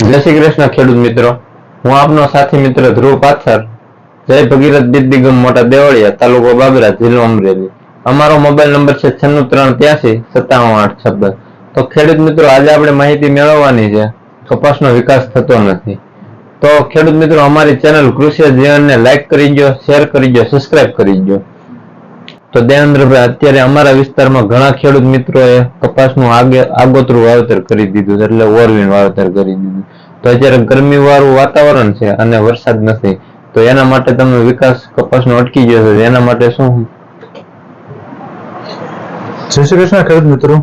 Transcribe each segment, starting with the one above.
જય શ્રી કૃષ્ણ ખેડૂત મિત્રો. હું આપનો સાથી મિત્ર ધ્રુવ પાથર. જય ભગીરથ દિગમ મોટા દેવળિયા, તાલુકો બાબરા, જિલ્લો અમરેલી. અમારો મોબાઈલ નંબર છે છન્નું ત્રણ ત્યાસી સત્તાણું આઠ છપ્પન તો ખેડૂત મિત્રો, આજે આપણે માહિતી મેળવવાની છે. કપાસનો વિકાસ થતો નથી. તો ખેડૂત મિત્રો, અમારી ચેનલ કૃષિ જીવનને લાઈક કરી દો શેર કરી દો સબસ્ક્રાઇબ કરી દો તો દેવેન્દ્રભાઈ, અત્યારે અમારા વિસ્તારમાં ઘણા ખેડૂત મિત્રોએ કપાસનું આગે, આગોતરું વાવેતર કરી દીધું છે, એટલે ઓરવીન વાવેતર કરી દીધું તો અત્યારે ગરમી વાળું વાતાવરણ છે અને વરસાદ નથી. તો એના માટે તમે વિકાસ કપાસનો અટકી ગયો છે, એના માટે શું? જય શ્રી કૃષ્ણ ખેડૂત મિત્રો.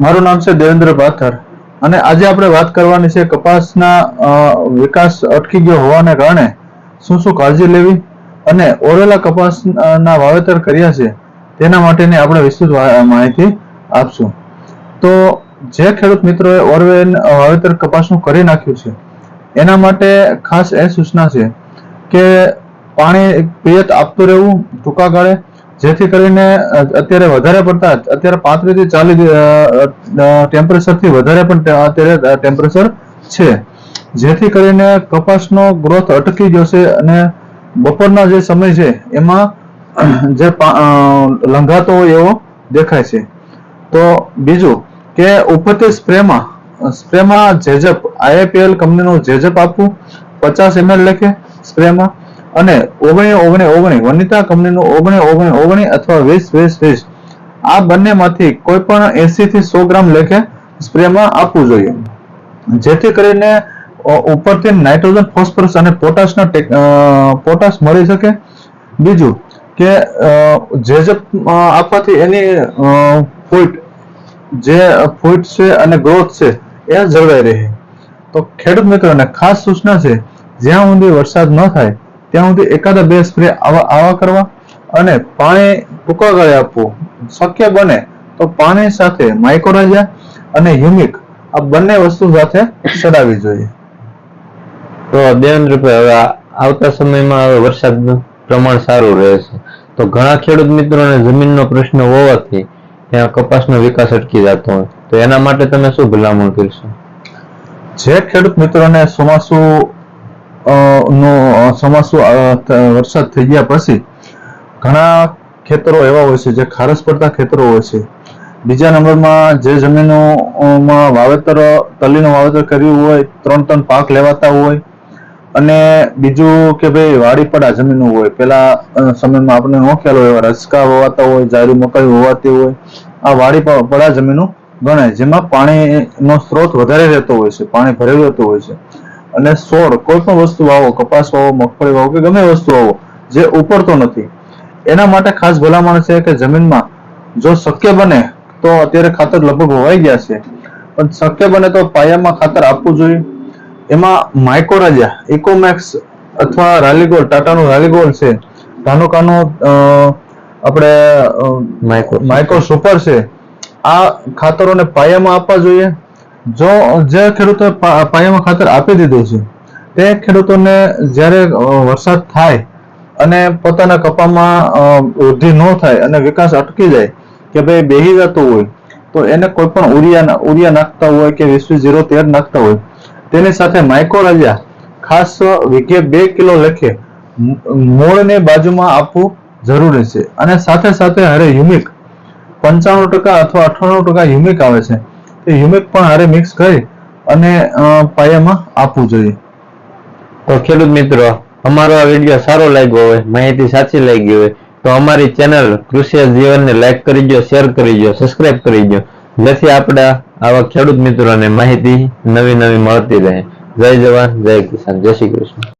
મારું નામ છે દેવેન્દ્ર પાથર અને આજે આપણે વાત કરવાની છે કપાસના વિકાસ અટકી ગયો હોવાને કારણે શું શું કાળજી લેવી? અને ઓરેલા કપાસના વાવેતર કર્યા છે, તેના માટેની આપણે વિસ્તૃત માહિતી આપશું. તો જે ખેડૂત મિત્રોએ ઓરવેન વાવેતર કપાસનું કરી નાખ્યું છે, એના માટે ખાસ એ સૂચના છે કે પાણી પિયત આપતું રહેવું, ટૂંકા ગાળે, જેથી કરીને અત્યારે વધારે પડતા, અત્યારે પાંત્રીસથી ચાલીસ ટેમ્પરેચરથી વધારે પણ અત્યારે ટેમ્પરેચર છે. જેથી કરીને કપાસનો ગ્રોથ અટકી જશે અને બપોરના જે સમય છે, એમાં જે લંઘાતો હોય એવો દેખાય છે. તો બીજું કે ઉપરથી સ્પ્રેમાં સ્પ્રેમાં જેજપ આઈએપીએલ કંપનીનું જેજપ આપવું, પચાસ એમએલ લેખે સ્પ્રેમાં, અને ઓગણી ઓગણી ઓગણી, વનિતા કંપનીનું ઓગણી ઓગણી ઓગણી અથવા વીસ વીસ વીસ, આ બંનેમાંથી કોઈ પણ એસી થી સો ગ્રામ લેખે સ્પ્રેમાં આપવું જોઈએ. જેથી કરીને ઉપરથી નાઇટ્રોજન, ફોસ્ફરસ અને પોટાશના પોટાશ મળી શકે. બીજું કે જેજપ આપવાથી એની ફૂટ, જે ફૂટ છે અને ગ્રોથ છે, એ જળવાઈ રહે. તો ખેડૂત મિત્રોને ખાસ સૂચના છે, જ્યાં સુધી વરસાદ ન થાય, ત્યાં સુધી એકાદા બે સ્પ્રે આવા આવા કરવા અને પાણી ટૂંકા ગાળે આપવું. શક્ય બને તો પાણી સાથે માઇક્રોરાઇઝા અને હ્યુમિક આ બંને વસ્તુ સાથે ચડાવવી જોઈએ. તો દેવેન્દ્રભાઈ હવે આવતા સમયમાં હવે વરસાદનું પ્રમાણ સારું રહેશે. તો ઘણા ખેડૂત મિત્રોને જમીનનો પ્રશ્ન હોવાથી ત્યાં કપાસનો વિકાસ અટકી જતો હોય. તો એના માટે તમે શું ભલામણ કરશો? જે ખેડૂત મિત્રોને ચોમાસું નો ચોમાસુ વરસાદ થઈ ગયા પછી ઘણા ખેતરો એવા હોય છે જે ખારસ પડતા ખેતરો હોય છે. બીજા નંબરમાં જે જમીનોમાં વાવેતર, તલીનું વાવેતર કર્યું હોય, ત્રણ ત્રણ પાક લેવાતા હોય અને બીજું કે ભાઈ વાડી પડા જમીનો હોય. પેલા સમયમાં આપણે ન ખ્યાલ હોય એવા રચકા વવાતા હોય, જારી મકાઈ વવાતી હોય. આ વાડી પડા જમીનો ગણાય, જેમાં પાણીનો સ્ત્રોત વધારે રહેતો હોય છે, પાણી ભરેલું રહેતું હોય છે. અને છોડ કોઈ પણ વસ્તુ વાવો, કપાસ વાવો, મગફળી વાવો કે ગમે વસ્તુ વાવો, જે ઉપરતો નથી. એના માટે ખાસ ભલામણ છે કે જમીનમાં જો શક્ય બને તો અત્યારે ખાતર લગભગ હોવાઈ ગયા છે. પણ શક્ય બને તો પાયામાં ખાતર આપવું જોઈએ. એમાં માઇકોરાજા ઇકોમેક્સ અથવા રાલીગોલ ટાટાનું રાલીગોલ છે. ધાનુકાનું આપણે માઇકો માઇક્રો સુપર છે. આ ખાતરોને પાયામાં આપવા જોઈએ. જો જે ખેડૂતોએ પાયામાં ખાતર આપી દીધું છે તે ખેડૂતોને જ્યારે વરસાદ થાય અને પોતાના કપામાં વૃદ્ધિ ન થાય અને વિકાસ અટકી જાય કે ભાઈ બેહી જતું હોય તો એને કોઈ પણ ઉરિયા ઉરિયા નાખતા હોય કે વીસ વીસ જીરો તેર નાખતા હોય તેની સાથે માઇકોરાજા ખાસ વીઘે બે કિલો લખે, મૂળને બાજુમાં આપવું જરૂરી છે. અને સાથે સાથે હારે હ્યુમિક પંચાણું ટકા અથવા અઠ્ઠાણું ટકા હ્યુમિક આવે છે. એ હ્યુમિક પણ હારે મિક્સ કરી અને પાયામાં આપવું જોઈએ. તો ખેડૂત મિત્રો, અમારો આ વીડિયો સારો લાગ્યો હોય, માહિતી સાચી લાગી હોય, તો અમારી ચેનલ કૃષિ જીવનને લાઈક કરી દો શેર કરી દો સબસ્ક્રાઇબ કરી દો જેથી આપણા આવા ખેડૂત મિત્રોને માહિતી નવી નવી મળતી રહે. જય જવાન, જય કિસાન, જય શ્રી કૃષ્ણ.